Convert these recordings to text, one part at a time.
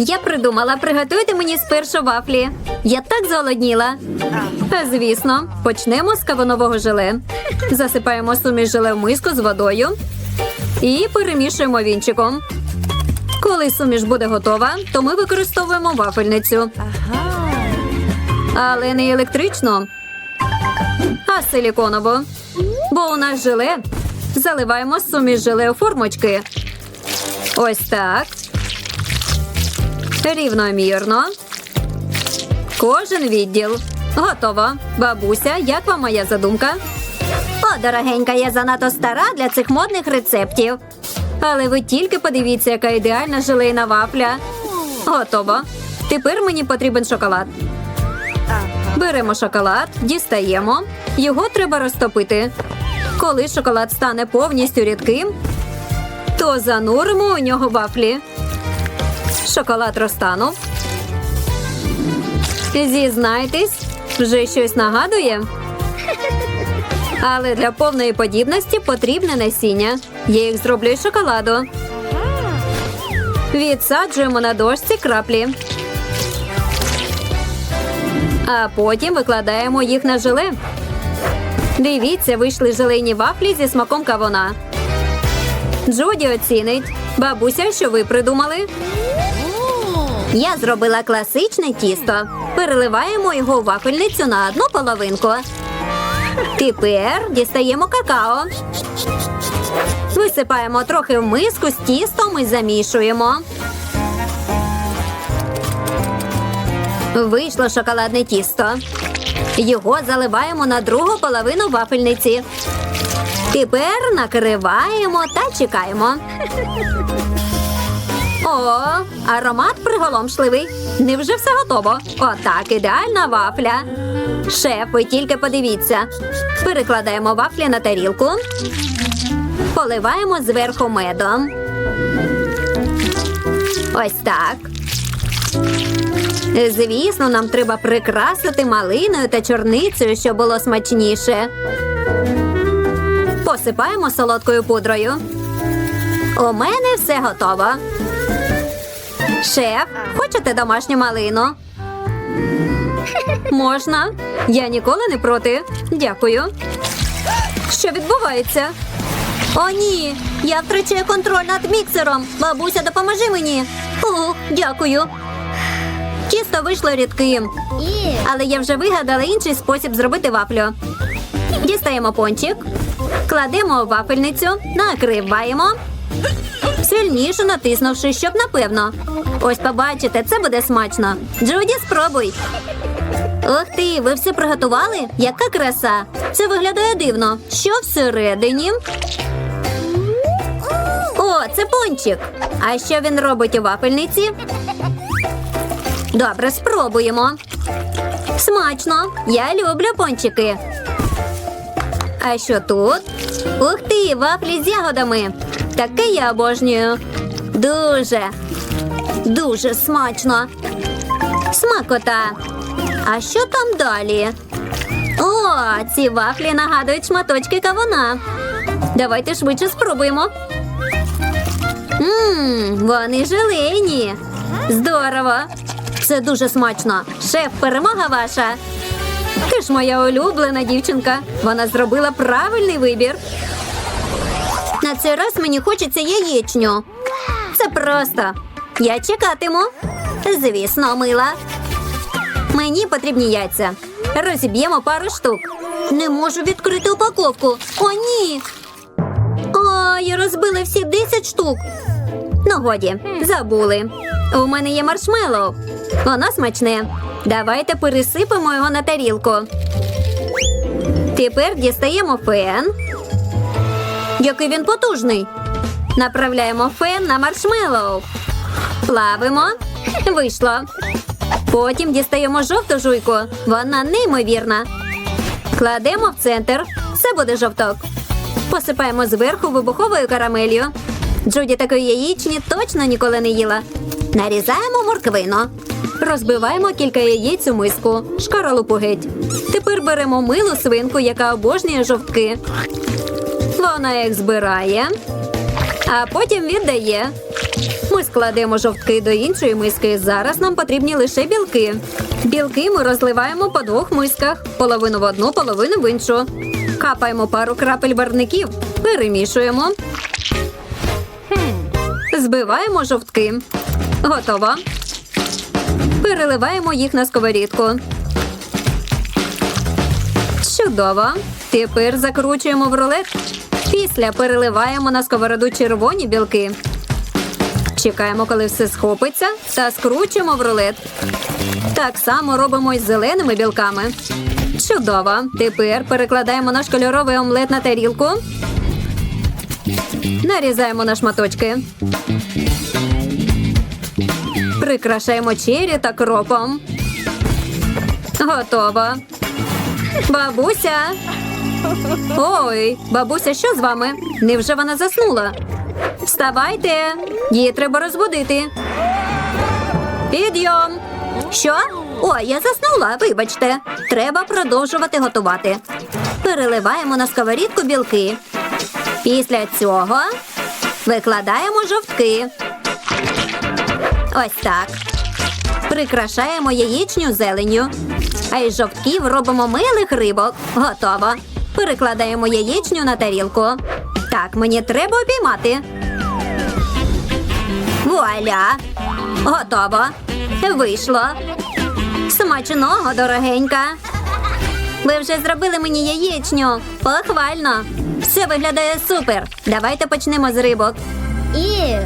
Я придумала, приготуйте мені спершу вафлі. Я так зголодніла. Звісно, почнемо з кавунового желе. Засипаємо суміш желе в миску з водою і перемішуємо вінчиком. Коли суміш буде готова, то ми використовуємо вафельницю. Але не електричну, а силіконову. Бо у нас желе. Заливаємо суміш желе у формочки. Ось так. Рівномірно. Кожен відділ. Готово. Бабуся, як вам моя задумка? О, дорогенька, я занадто стара для цих модних рецептів. Але ви тільки подивіться, яка ідеальна желейна вафля. Готово. Тепер мені потрібен шоколад. Беремо шоколад, дістаємо. Його треба розтопити. Коли шоколад стане повністю рідким, то зануримо у нього вафлі. Шоколад розтанув. Зізнайтесь, вже щось нагадує. Але для повної подібності потрібне насіння. Я їх зроблю із шоколаду. Відсаджуємо на дошці краплі. А потім викладаємо їх на желе. Дивіться, вийшли желейні вафлі зі смаком кавуна. Джоді оцінить. Бабуся, що ви придумали? Я зробила класичне тісто. Переливаємо його у вафельницю на одну половинку. Тепер дістаємо какао. Висипаємо трохи в миску з тістом і замішуємо. Вийшло шоколадне тісто. Його заливаємо на другу половину вафельниці. Тепер накриваємо та чекаємо. О, аромат приголомшливий. Невже все готово? Отак, ідеальна вафля. Шеф, ви тільки подивіться. Перекладаємо вафлі на тарілку. Поливаємо зверху медом. Ось так. Звісно, нам треба прикрасити малиною та чорницею, щоб було смачніше. Посипаємо солодкою пудрою. У мене все готово. Шеф, хочете домашню малину? Можна. Я ніколи не проти. Дякую. Що відбувається? О, ні. Я втрачаю контроль над міксером. Бабуся, допоможи мені. О, дякую. Тісто вийшло рідким. Але я вже вигадала інший спосіб зробити вафлю. Дістаємо пончик, кладемо у вафельницю, накриваємо. Сильніше натиснувши, щоб напевно. Ось побачите, це буде смачно. Джуді, спробуй. Ух ти, ви все приготували? Яка краса! Це виглядає дивно. Що всередині? О, це пончик. А що він робить у вафельниці? Добре, спробуємо. Смачно. Я люблю пончики. А що тут? Ух ти, вафлі з ягодами. Таке я обожнюю. Дуже, дуже смачно. Смакота. А що там далі? О, ці вафлі нагадують шматочки кавуна. Давайте швидше спробуємо. Ммм, вони желейні. Здорово. Це дуже смачно. Шеф, перемога ваша. Ти ж моя улюблена дівчинка. Вона зробила правильний вибір. На цей раз мені хочеться яєчню. Це просто. Я чекатиму. Звісно, мила. Мені потрібні яйця. Розіб'ємо пару штук. Не можу відкрити упаковку. О, ні. Я розбила всі 10 штук. Ну, годі, забули. У мене є маршмеллоу. Воно смачне. Давайте пересипемо його на тарілку. Тепер дістаємо фен. Який він потужний. Направляємо фен на маршмеллоу. Плавимо. Вийшло. Потім дістаємо жовту жуйку. Вона неймовірна. Кладемо в центр. Це буде жовток. Посипаємо зверху вибуховою карамелью. Джуді такої яєчні точно ніколи не їла. Нарізаємо морквину. Розбиваємо кілька яєць у миску. Шкаралупу геть. Тепер беремо милу свинку, яка обожнює жовтки. Вона їх збирає, а потім віддає. Ми складемо жовтки до іншої миски. Зараз нам потрібні лише білки. Білки ми розливаємо по двох мисках: половину в одну, половину в іншу. Капаємо пару крапель барвників, перемішуємо. Збиваємо жовтки. Готово. Переливаємо їх на сковорідку. Чудово. Тепер закручуємо в рулет. Після переливаємо на сковороду червоні білки. Чекаємо, коли все схопиться, та скручуємо в рулет. Так само робимо із зеленими білками. Чудово. Тепер перекладаємо наш кольоровий омлет на тарілку. Нарізаємо на шматочки. Прикрашаємо чері та кропом. Готово. Бабуся. Ой, бабуся, що з вами? Невже вона заснула? Вставайте, її треба розбудити. Підйом. Що? Ой, я заснула, вибачте. Треба продовжувати готувати. Переливаємо на сковорідку білки. Після цього викладаємо жовтки. Ось так. Прикрашаємо яєчню зеленню. А із жовтків робимо милих рибок. Готово. Перекладаємо яєчню на тарілку. Так, мені треба обіймати. Вуаля! Готово. Вийшло. Смачного, дорогенька. Ви вже зробили мені яєчню. Похвально. Все виглядає супер. Давайте почнемо з рибок.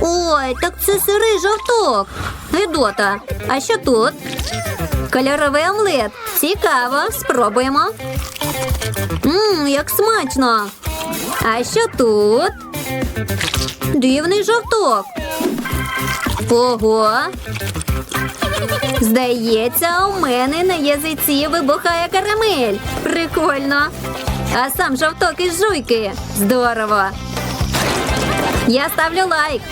Ой, так це сирий жовток. Гидота. А що тут? Кольоровий омлет. Цікаво, спробуємо. Мм, як смачно. А що тут? Дивний жовток. Ого. Здається, у мене на язиці вибухає карамель. Прикольно. А сам жовток із жуйки. Здорово. Я ставлю лайк.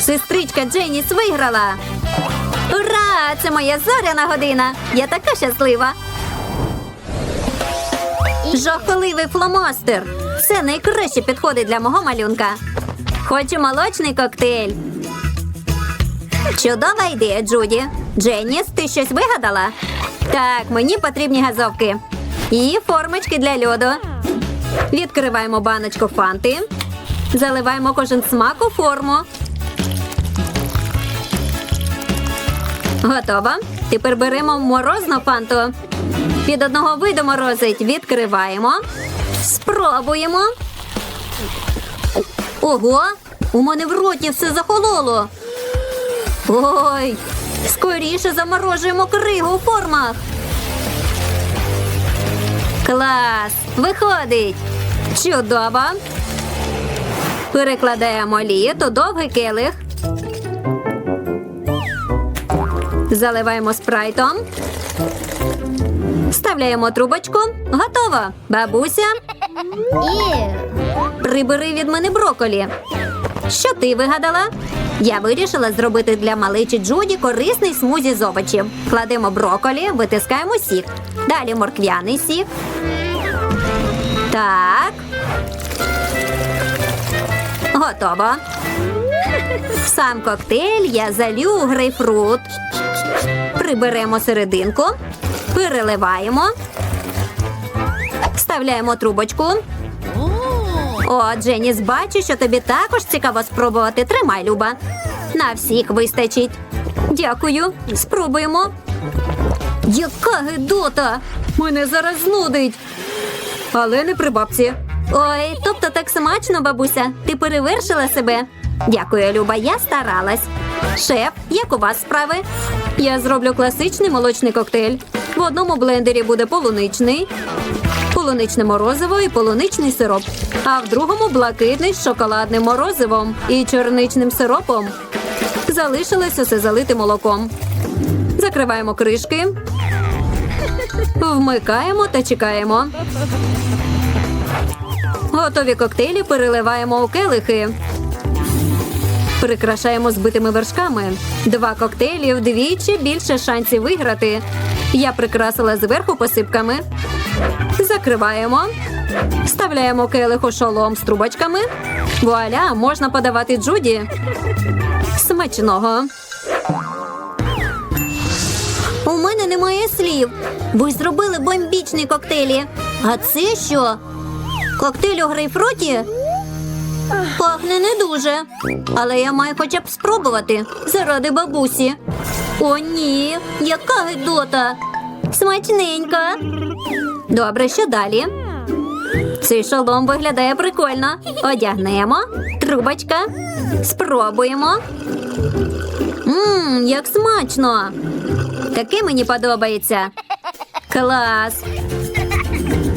Сестричка Дженіс виграла. Ура! Це моя зоряна година. Я така щаслива. Жахливий фломастер. Це найкраще підходить для мого малюнка. Хочу молочний коктейль. Чудова ідея, Джуді. Дженіс, ти щось вигадала? Так, мені потрібні газовки. І формочки для льоду. Відкриваємо баночку фанти. Заливаємо кожен смак у форму. Готово. Тепер беремо морозну фанту. Від одного виду морозить. Відкриваємо. Спробуємо. Ого! У мене в роті все захололо. Ой, скоріше заморожуємо кригу у формах. Клас! Виходить! Чудово! Перекладаємо лід у довгий келих. Заливаємо спрайтом. Вставляємо трубочку. Готово. Бабуся, прибери від мене броколі. Що ти вигадала? Я вирішила зробити для маличі Джуді корисний смузі з овочів. Кладемо броколі, витискаємо сік. Далі морквяний сік. Так. Готово. Сам коктейль я залю у грейпфрут. Приберемо серединку, переливаємо, вставляємо трубочку. О, Дженіс, бачу, що тобі також цікаво спробувати. Тримай, Люба. На всіх вистачить. Дякую. Спробуємо. Яка гидота! Мене зараз знудить. Але не при бабці. Ой, тобто так смачно, бабуся. Ти перевершила себе. Дякую, Люба, я старалась. Шеф, як у вас справи? Я зроблю класичний молочний коктейль. В одному блендері буде полуничний, полуничне морозиво і полуничний сироп. А в другому блакитний з шоколадним морозивом і чорничним сиропом. Залишилось усе залити молоком. Закриваємо кришки. Вмикаємо та чекаємо. Готові коктейлі переливаємо у келихи. Прикрашаємо збитими вершками. Два коктейлі вдвічі більше шансів виграти. Я прикрасила зверху посипками. Закриваємо. Вставляємо келих шолом з трубочками. Вуаля, можна подавати Джуді. Смачного. У мене немає слів. Ви зробили бомбічні коктейлі. А це що? Коктейль у грейпфруті? Пахне не дуже. Але я маю хоча б спробувати заради бабусі. О, ні, яка гидота. Смачненька. Добре, що далі? Цей шолом виглядає прикольно. Одягнемо. Трубочка. Спробуємо. Мм, як смачно. Таке мені подобається. Клас.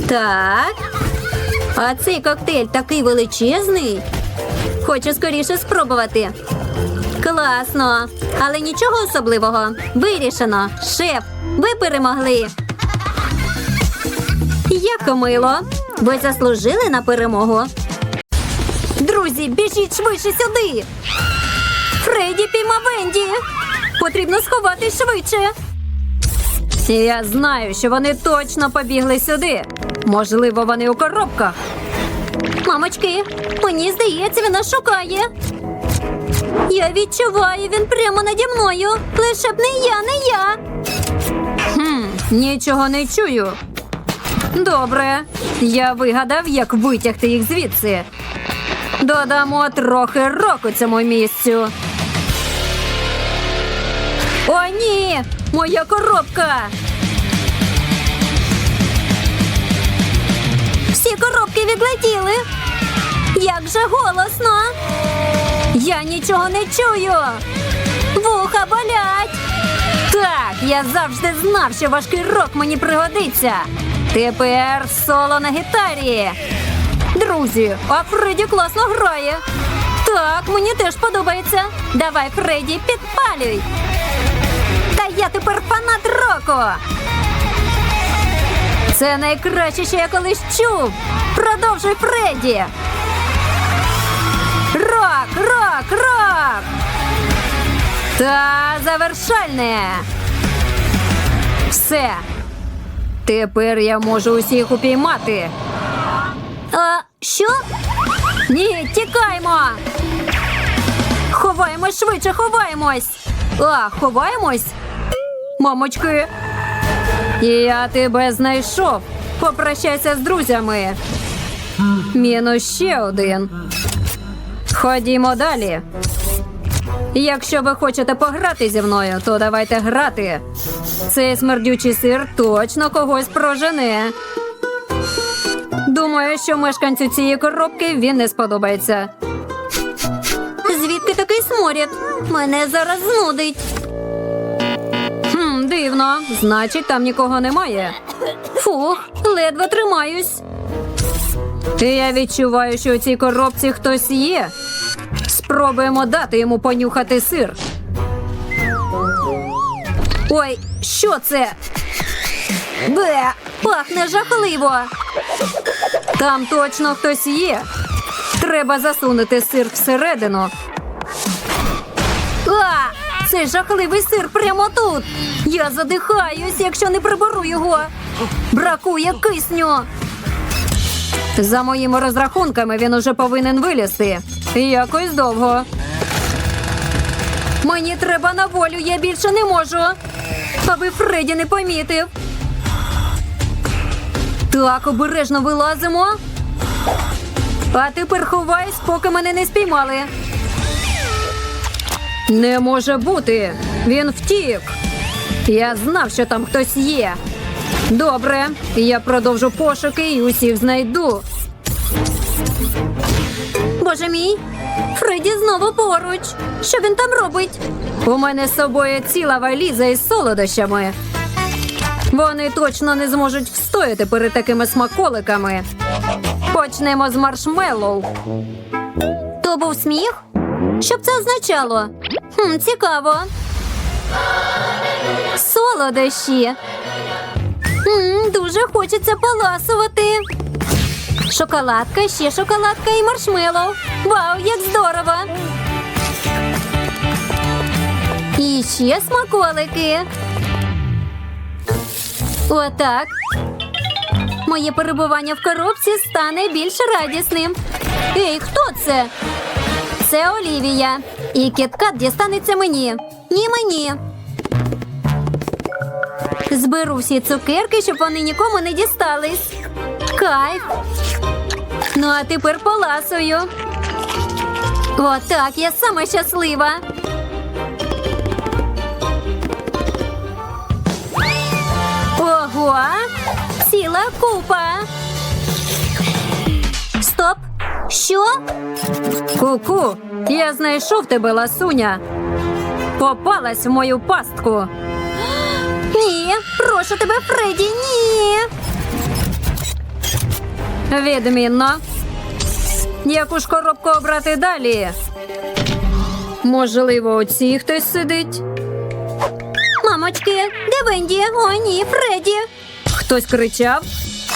Так. А цей коктейль такий величезний. Хочу скоріше спробувати. Класно. Але нічого особливого. Вирішено. Шеф, ви перемогли. Як мило. Ви заслужили на перемогу. Друзі, біжіть швидше сюди. Фредді піймав Венді. Потрібно сховатись швидше. Я знаю, що вони точно побігли сюди. Можливо, вони у коробках. Мамочки, мені здається, він нас шукає. Я відчуваю, він прямо наді мною. Лише б не я, не я. Хм, нічого не чую. Добре, я вигадав, як витягти їх звідси. Додамо трохи року цьому місцю. О, ні! Моя коробка! Всі відлетіли. Як же голосно! Я нічого не чую. Вуха болять. Так, я завжди знав, що важкий рок мені пригодиться. Тепер соло на гітарі. Друзі, а Фредді класно грає. Так, мені теж подобається. Давай, Фредді, підпалюй. Та я тепер фанат року. Це найкраще, що я колись чув. Продовжуй, Фредді. Рок, рок, рок. Та завершальне. Все. Тепер я можу усіх упіймати. А що? Ні, тікаймо. Ховаємось швидше, ховаємось. А, ховаємось? Мамочки. Я тебе знайшов. Попрощайся з друзями. Мінус ще один. Ходімо далі. Якщо ви хочете пограти зі мною, то давайте грати. Цей смердючий сир точно когось прожене. Думаю, що мешканцю цієї коробки він не сподобається. Звідки такий сморід? Мене зараз знудить. Дивно. Значить, там нікого немає. Фух, ледве тримаюсь. Я відчуваю, що у цій коробці хтось є. Спробуємо дати йому понюхати сир. Ой, що це? Бе, пахне жахливо. Там точно хтось є. Треба засунути сир всередину. А! Цей жахливий сир прямо тут. Я задихаюсь, якщо не приберу його. Бракує кисню. За моїми розрахунками він уже повинен вилізти. Якось довго. Мені треба на волю, я більше не можу. Аби Фредді не помітив. Так, обережно вилазимо. А тепер ховайся, поки мене не спіймали. Не може бути. Він втік. Я знав, що там хтось є. Добре, я продовжу пошуки і усіх знайду. Боже мій, Фредді знову поруч. Що він там робить? У мене з собою ціла валіза із солодощами. Вони точно не зможуть встояти перед такими смаколиками. Почнемо з маршмеллоу. То був сміх? Що б це означало? Хм, Цікаво. Солодощі. М, дуже хочеться поласувати. Шоколадка, ще шоколадка і маршмеллоу. Вау, як здорово! І ще смаколики. Отак. Моє перебування в коробці стане більш радісним. Ей, хто це? Це Олівія. І кіткат дістанеться мені. Ні мені. Зберу всі цукерки, щоб вони нікому не дістались. Кайф. Ну, а тепер поласую. Отак, я сама щаслива. Ого! Ціла купа. Стоп! Що? Ку-ку, я знайшов тебе, ласуня. Попалась в мою пастку. Ні, прошу тебе, Фредді, ні. Відмінно. Яку ж коробку обрати далі? Можливо, у цій хтось сидить. Мамочки, де Венді? О, ні, Фредді. Хтось кричав.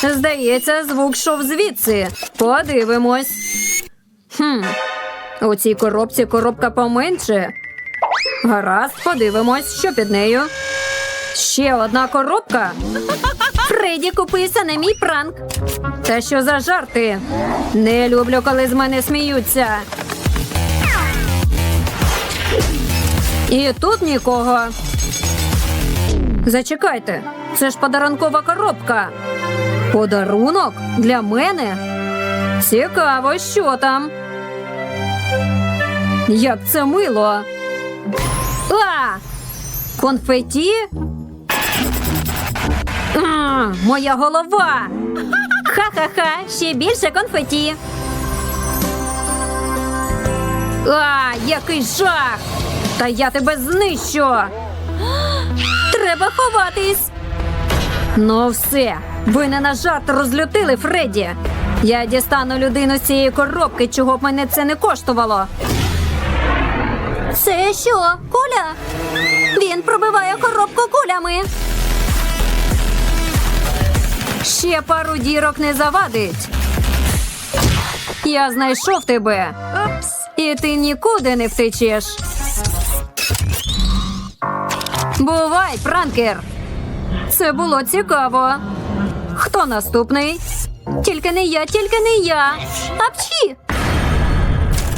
Здається, звук йшов звідси. Подивимось. Хм. У цій коробці коробка поменше. Гаразд, подивимось, що під нею. Ще одна коробка. Фредді купився на мій пранк. Та що за жарти? Не люблю, коли з мене сміються. І тут нікого. Зачекайте, це ж подарункова коробка. Подарунок для мене. Цікаво, що там. Як це мило. А! Конфеті? Моя голова. Ха-ха-ха, ще більше конфеті. А, який жах! Та я тебе знищу. Треба ховатись. Ну, все. Ви не на жарт розлютили Фредді. Я дістану людину з цієї коробки, чого б мене це не коштувало. Це що, куля? Він пробиває коробку кулями. Ще пару дірок не завадить. Я знайшов тебе. І ти нікуди не втечеш. Бувай, пранкер. Це було цікаво. Хто наступний? Тільки не я, тільки не я. Апчі!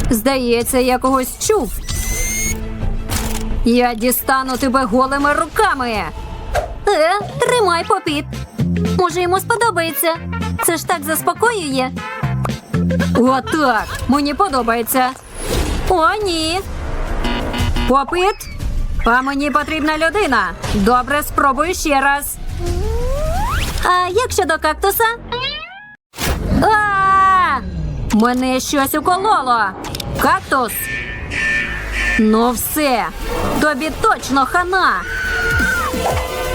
Здається, я когось чув. Я дістану тебе голими руками. Е, тримай попіт. Може, йому сподобається. Це ж так заспокоює. Отак. Мені подобається. О, ні. Попит. А мені потрібна людина. Добре, спробую ще раз. А як щодо кактуса? А! Мене щось укололо. Кактус. Ну все. Тобі точно хана.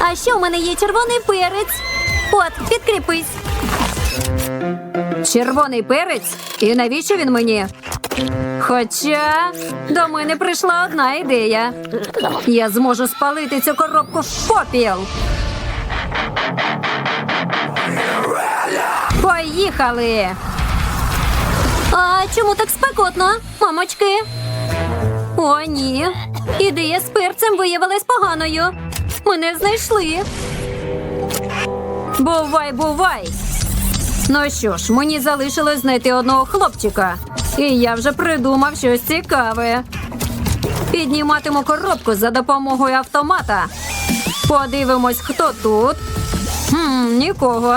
А ще в мене є червоний перець. От, підкріпись. Червоний перець? І навіщо він мені? Хоча до мене прийшла одна ідея. Я зможу спалити цю коробку в попіл. Поїхали. А чому так спекотно, мамочки? О, ні. Ідея з перцем виявилась поганою. Мене знайшли. Бувай, бувай. Ну що ж, мені залишилось знайти одного хлопчика. І я вже придумав щось цікаве. Підніматиму коробку за допомогою автомата. Подивимось, хто тут. Хм, Нікого.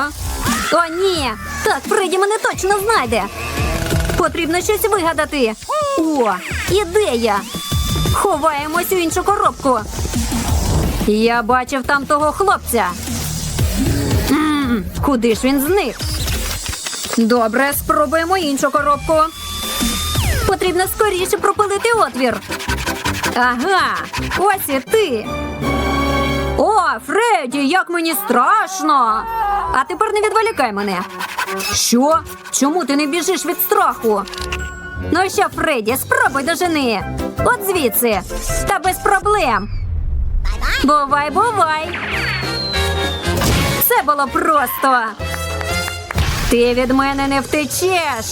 О, ні! Так, Фредді мене точно знайде. Потрібно щось вигадати. О, ідея! Ховаємось у іншу коробку. Я бачив там того хлопця. М, куди ж він зник? Добре, спробуємо іншу коробку. Потрібно скоріше пропилити отвір. Ага, ось і ти. О, Фредді, як мені страшно. А тепер не відволікай мене. Що? Чому ти не біжиш від страху? Ну що, Фредді, спробуй дожени. От звідси. Та без проблем. Бувай, бувай. Це було просто. Ти від мене не втечеш.